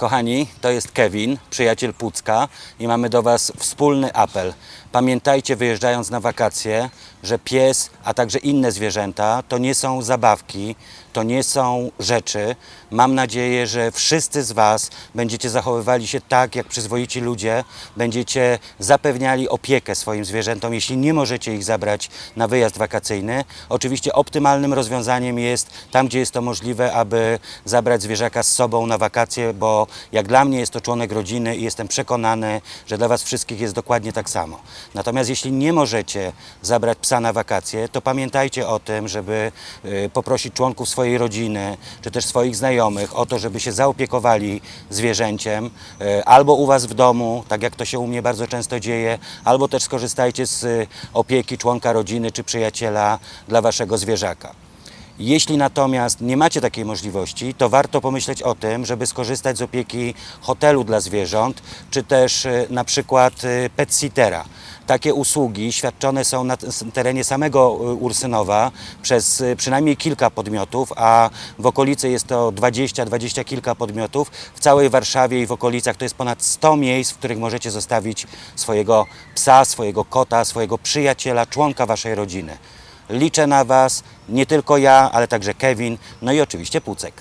Kochani, to jest Kevin, przyjaciel Pucka i mamy do Was wspólny apel. Pamiętajcie, wyjeżdżając na wakacje, że pies, a także inne zwierzęta to nie są zabawki, to nie są rzeczy. Mam nadzieję, że wszyscy z Was będziecie zachowywali się tak, jak przyzwoici ludzie, będziecie zapewniali opiekę swoim zwierzętom, jeśli nie możecie ich zabrać na wyjazd wakacyjny. Oczywiście optymalnym rozwiązaniem jest tam, gdzie jest to możliwe, aby zabrać zwierzaka z sobą na wakacje, bo jak dla mnie jest to członek rodziny i jestem przekonany, że dla Was wszystkich jest dokładnie tak samo. Natomiast jeśli nie możecie zabrać psa na wakacje, to pamiętajcie o tym, żeby y, poprosić członków swojej rodziny, czy też swoich znajomych o to, żeby się zaopiekowali zwierzęciem, y, albo u Was w domu, tak jak to się u mnie bardzo często dzieje, albo też skorzystajcie z y, opieki członka rodziny czy przyjaciela dla Waszego zwierzaka. Jeśli natomiast nie macie takiej możliwości, to warto pomyśleć o tym, żeby skorzystać z opieki hotelu dla zwierząt, czy też y, na przykład y, pet-sittera. Takie usługi świadczone są na terenie samego y, Ursynowa przez przynajmniej kilka podmiotów, a w okolicy jest to 20, 20 kilka podmiotów. W całej Warszawie i w okolicach to jest ponad 100 miejsc, w których możecie zostawić swojego psa, swojego kota, swojego przyjaciela, członka waszej rodziny. Liczę na Was, nie tylko ja, ale także Kevin, no i oczywiście Pucek.